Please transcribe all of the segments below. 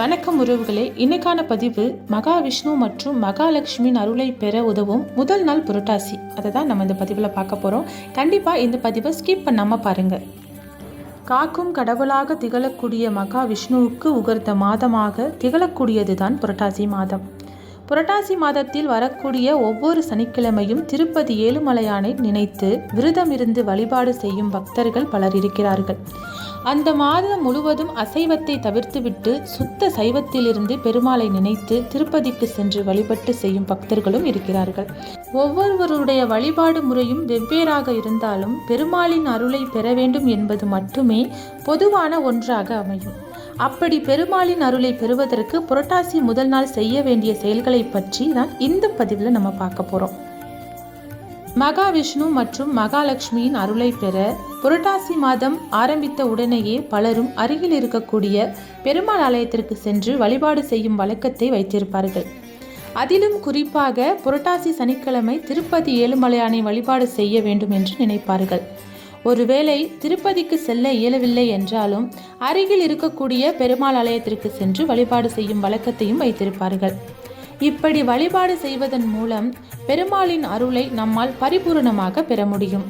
வணக்கம் உறவுகளே. இன்னைக்கான பதிவு மகாவிஷ்ணு மற்றும் மகாலட்சுமியின் அருளை பெற உதவும் முதல் நாள் புரட்டாசி. அதை தான் நம்ம இந்த பதிவில் பார்க்க போகிறோம் கண்டிப்பாக இந்த பதிவை ஸ்கிப் பண்ணாமல் பாருங்கள் காக்கும் கடவுளாக திகழக்கூடிய மகாவிஷ்ணுவுக்கு உகர்ந்த மாதமாக திகழக்கூடியது தான் புரட்டாசி மாதம். புரட்டாசி மாதத்தில் வரக்கூடிய ஒவ்வொரு சனிக்கிழமையும் திருப்பதி ஏழுமலையானை நினைத்து விரதமிருந்து வழிபாடு செய்யும் பக்தர்கள் பலர் இருக்கிறார்கள். அந்த மாதம் முழுவதும் அசைவத்தை தவிர்த்துவிட்டு சுத்த சைவத்திலிருந்து பெருமாளை நினைத்து திருப்பதிக்கு சென்று வழிபட்டு செய்யும் பக்தர்களும் இருக்கிறார்கள். ஒவ்வொருவருடைய வழிபாடு முறையும் வெவ்வேறாக இருந்தாலும் பெருமாளின் அருளை பெற வேண்டும் என்பது மட்டுமே பொதுவான ஒன்றாக அமையும். அப்படி பெருமாளின் அருளை பெறுவதற்கு புரட்டாசி முதல் நாள் செய்ய வேண்டிய செயல்களை பற்றி தான் இந்த பதிவில் நம்ம பார்க்க போகிறோம் மகாவிஷ்ணு மற்றும் மகாலட்சுமியின் அருளை பெற புரட்டாசி மாதம் ஆரம்பித்த உடனேயே பலரும் அருகில் இருக்கக்கூடிய பெருமாள் ஆலயத்திற்கு சென்று வழிபாடு செய்யும் வழக்கத்தை வைத்திருப்பார்கள். அதிலும் குறிப்பாக புரட்டாசி சனிக்கிழமை திருப்பதி ஏழுமலையானை வழிபாடு செய்ய வேண்டும் என்று நினைப்பார்கள். ஒருவேளை திருப்பதிக்கு செல்ல இயலவில்லை என்றாலும் அருகில் இருக்கக்கூடிய பெருமாள் ஆலயத்திற்கு சென்று வழிபாடு செய்யும் வழக்கத்தையும் வைத்திருப்பார்கள். இப்படி வழிபாடு செய்வதன் மூலம் பெருமாளின் அருளை நம்மால் பரிபூரணமாக பெற முடியும்.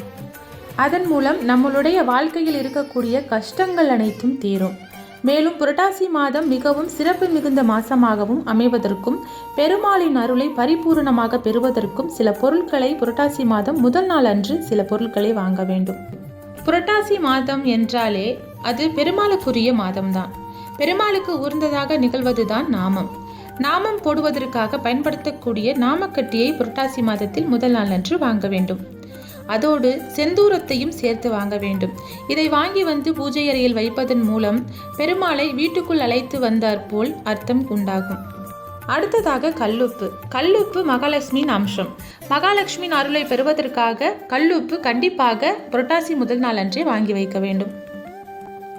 அதன் மூலம் நம்மளுடைய வாழ்க்கையில் இருக்கக்கூடிய கஷ்டங்கள் அனைத்தும் தீரும். மேலும் புரட்டாசி மாதம் மிகவும் சிறப்பு மிகுந்த மாசமாகவும் அமைவதற்கும் பெருமாளின் அருளை பரிபூரணமாக பெறுவதற்கும் சில பொருட்களை புரட்டாசி மாதம் முதல் நாள் அன்று சில பொருட்களை வாங்க வேண்டும். புரட்டாசி மாதம் என்றாலே அது பெருமாளுக்குரிய மாதம்தான். பெருமாளுக்கு உயர்ந்ததாக நிகழ்வதுதான் நாமம். நாமம் போடுவதற்காக பயன்படுத்தக்கூடிய நாமக்கட்டியை புரட்டாசி மாதத்தில் முதல் நாள் அன்று வாங்க வேண்டும். அதோடு செந்தூரத்தையும் சேர்த்து வாங்க வேண்டும். இதை வாங்கி வந்து பூஜை அறையில் வைப்பதன் மூலம் பெருமாளை வீட்டுக்குள் அழைத்து வந்தார் போல் அர்த்தம் உண்டாகும். அடுத்ததாக கல்லுப்பு. கல்லுப்பு மகாலட்சுமியின் அம்சம். மகாலட்சுமியின் அருளை பெறுவதற்காக கல்லுப்பு கண்டிப்பாக புரட்டாசி முதல் நாள் அன்றே வாங்கி வைக்க வேண்டும்.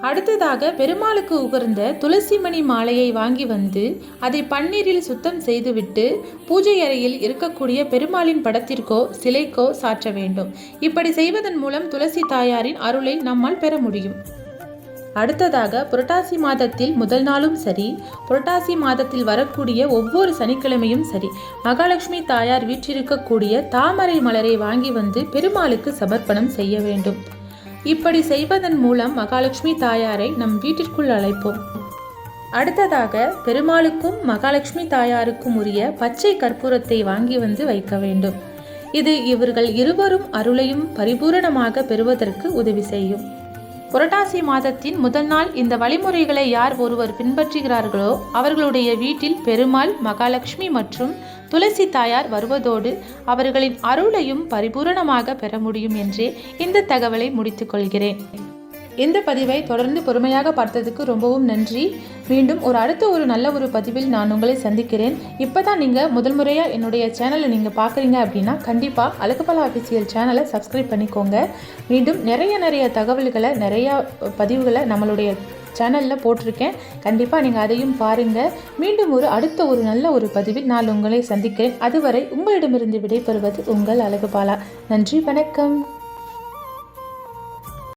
அடுத்ததாக பெருமாளுக்கு உகர்ந்த துளசிமணி மாலையை வாங்கி வந்து அதை பன்னீரில் சுத்தம் செய்துவிட்டு பூஜை அறையில் இருக்கக்கூடிய பெருமாளின் படத்திற்கோ சிலைக்கோ சாற்ற வேண்டும். இப்படி செய்வதன் மூலம் துளசி தாயாரின் அருளை நம்மால் பெற முடியும். அடுத்ததாக புரட்டாசி மாதத்தில் முதல் நாளும் சரி புரட்டாசி மாதத்தில் வரக்கூடிய ஒவ்வொரு சனிக்கிழமையும் சரி மகாலட்சுமி தாயார் வீற்றிருக்கக்கூடிய தாமரை மலரை வாங்கி வந்து பெருமாளுக்கு சமர்ப்பணம் செய்ய வேண்டும். இப்படி செய்வதன் மூலம் மகாலட்சுமி தாயாரை நம் வீட்டிற்குள் அழைப்போம். அடுத்ததாக பெருமாளுக்கும் மகாலட்சுமி தாயாருக்கும் உரிய பச்சை கற்பூரத்தை வாங்கி வந்து வைக்க வேண்டும். இது இவர்கள் இருவரும் அருளையும் பரிபூரணமாக பெறுவதற்கு உதவி செய்யும். புரட்டாசி மாதத்தின் முதல் நாள் இந்த வழிமுறைகளை யார் ஒருவர் பின்பற்றுகிறார்களோ அவர்களுடைய வீட்டில் பெருமாள் மகாலட்சுமி மற்றும் துளசி தாயார் வருவதோடு அவர்களின் அருளையும் பரிபூரணமாக பெற முடியும் என்றே இந்த தகவலை முடித்துக்கொள்கிறேன் இந்த பதிவை தொடர்ந்து பொறுமையாக பார்த்ததுக்கு ரொம்பவும் நன்றி. மீண்டும் ஒரு அடுத்த ஒரு நல்ல ஒரு பதிவில் நான் உங்களை சந்திக்கிறேன். இப்போ தான் நீங்கள் முதல் முறையாக என்னுடைய சேனலை நீங்கள் பார்க்குறீங்க அப்படின்னா கண்டிப்பாக அழகுபல அஃபிஷியல் சேனலை சப்ஸ்கிரைப் பண்ணிக்கோங்க. மீண்டும் நிறைய நிறைய தகவல்களை நிறையா பதிவுகளை நம்மளுடைய சேனலில் போட்டிருக்கேன். கண்டிப்பாக நீங்கள் அதையும் பாருங்கள் மீண்டும் ஒரு அடுத்த ஒரு நல்ல ஒரு பதிவில் நான் உங்களை சந்திக்கிறேன். அதுவரை உங்களிடமிருந்து விடைபெறுவது உங்கள் அழகுபாலா. நன்றி வணக்கம்.